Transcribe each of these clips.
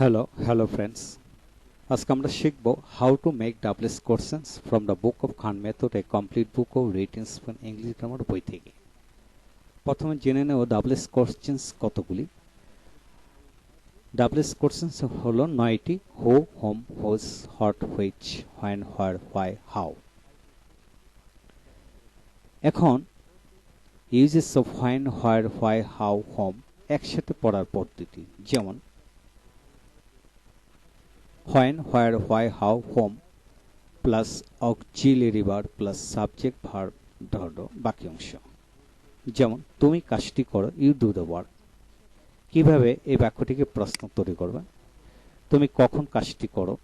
Hello hello friends আজকে আমরা শিখব how to make doubles questions from the book of Khan method a complete book of written English grammar বই থেকে। প্রথমে জেনে নেব ডাবলেস কোশ্চেন্স কতগুলি। ডাবলেস কোশ্চেন্স হলো নয়টি who whom whose what which when where why how এখন uses of when where why how whom একসাথে পড়ার পদ্ধতি, যেমন when, where, why, how, whom plus auxiliary verb plus subject verb ধরো বাকি অংশ। যেমন তুমি কাজটি করো ইউ ডু দ্য ওয়ার্ক কীভাবে এই বাক্যটিকে প্রশ্ন তৈরি করবে? তুমি কখন কাজটি করো?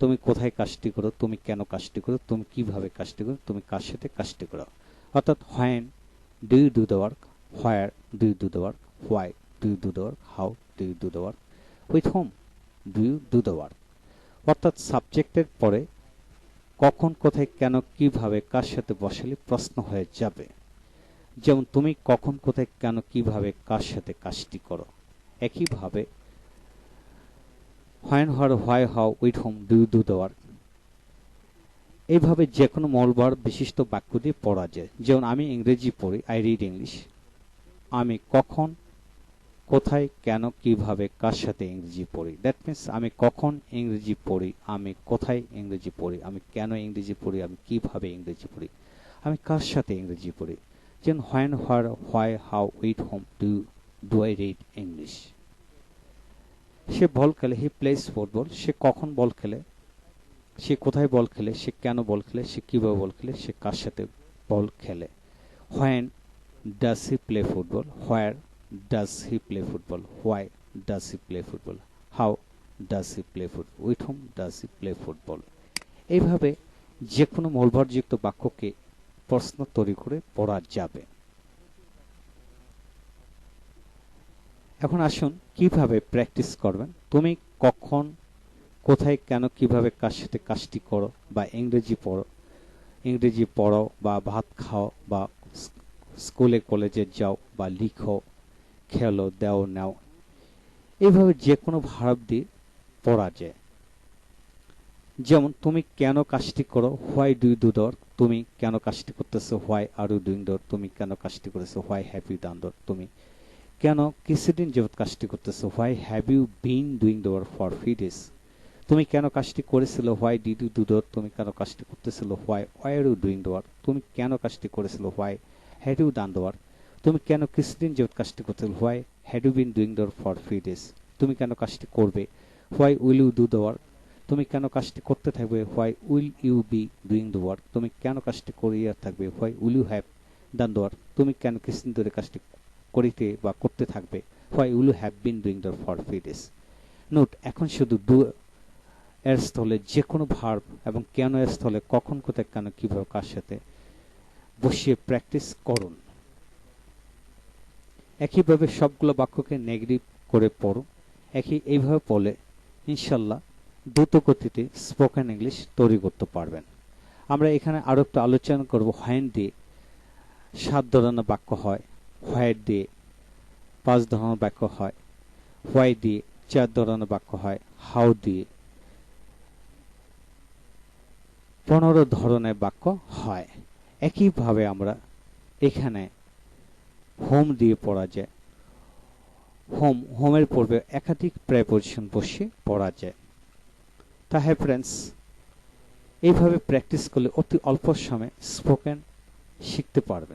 তুমি কোথায় কাজটি করো? তুমি কেন কাজটি করো? তুমি কীভাবে কাজটি করো? তুমি কার সাথে কাজটি করো? অর্থাৎ when do you do the work where do you do the work why do you do the work how do you do the work with whom do you do the work অর্থাৎ সাবজেক্টের পরে কখন, কোথায়, কেন, কীভাবে, কার সাথে বসালে প্রশ্ন হয়ে যাবে। যেমন তুমি কখন, কোথায়, কেন, কীভাবে, কার সাথে কাজটি করো। একইভাবে when where why how with whom do do the work এইভাবে যে কোনো মলবার বিশিষ্ট বাক্য দিয়ে পড়া যায়। যেমন আমি ইংরেজি পড়ি আই রিড ইংলিশ আমি কখন কোথায়, কেন, কীভাবে, কার সাথে ইংরেজি পড়ি? দ্যাট মিনস আমি কখন ইংরেজি পড়ি, আমি কোথায় ইংরেজি পড়ি, আমি কেন ইংরেজি পড়ি, আমি কীভাবে ইংরেজি পড়ি? আমি কার সাথে ইংরেজি পড়ি? যেন when where why how with whom do do I read English সে বল খেলে হি প্লেস ফুটবল সে কখন বল খেলে? সে কোথায় বল খেলে, সে কেন বল খেলে, সে কীভাবে বল খেলে, সে কার সাথে বল খেলে? When does he play football where does he play football? Why does he play football? How does he play football? With whom does he play football? এইভাবে যে কোনো মূলভরযুক্ত বাক্যকে প্রশ্ন তৈরি করে পড়া যাবে এখন আসুন, কীভাবে প্র্যাকটিস করবেন তুমি কখন, কোথায়, কেন, কীভাবে কার সাথে কাজটি করো বা ইংরেজি পড়ো ইংরেজি পড়ো বা ভাত খাও বা স্কুলে, কলেজে যাও বা লিখো খেলো, দেও, নাও। এইভাবে যে কোনো ভাব দিয়ে পড়া যায় যেমন, তুমি কেন কাজটি করো? হোয়াই ডু ডু দর তুমি কেন কাজটি করতেছো? Why are you doing that তুমি কেন কাজটি করেছ? হোয়াই হ্যাভ ইউ ডান দর তুমি কেন কিছুদিন যাবৎ কাজটি করতেছো? Why have you been doing that for few days তুমি কেন কাজটি করেছিল? হোয়াই ডিড ইউ ডু দর তুমি কেন কাজটি করতেছিল? Why why are you doing that তুমি কেন কাজটি করেছিল? হোয়াই হ্যাড ইউ ডান দর তুমি কেন কিছুদিন যাবৎ কাজটি করতে why had you been doing that for free days তুমি কেন কাজটি করবে? Why will you do the work তুমি কেন কাজটি করতে থাকবে? Why will you be doing the work তুমি কেন কাজটি করিয়া থাকবে? Why will you have done the work তুমি কেন কিছুদিন ধরে কাজটি করিতে বা করতে থাকবে? Why will you have been doing that for free days note এখন শুধু ডু এর স্থলে যে কোনো ভার্ব এবং কেন এর স্থলে কখন কোথায় কেন কীভাবে কার সাথে বসিয়ে প্র্যাকটিস করুন। একইভাবে সবগুলো বাক্যকে নেগেটিভ করে পড়ো। একই এইভাবে পড়লে ইনশাল্লাহ দ্রুত গতিতে স্পোকেন ইংলিশ তৈরি করতে পারবেন। আমরা এখানে আরও একটু আলোচনা করব হোয়েন দিয়ে। সাত ধরনের বাক্য হয়। হোয়াইট দিয়ে পাঁচ ধরনের বাক্য হয়। হোয়াই দিয়ে চার ধরনের বাক্য হয়। হাউ দিয়ে পনেরো ধরনের বাক্য হয়। একইভাবে আমরা এখানে হোম দিয়ে পড়া যায়। হোম, হোমের পূর্বে একাধিক প্রেপোজিশন বসে পড়া যায়। তা হ্যাঁ ফ্রেন্ডস এইভাবে প্র্যাকটিস করলে অতি অল্প সময়ে স্পোকেন শিখতে পারবেন।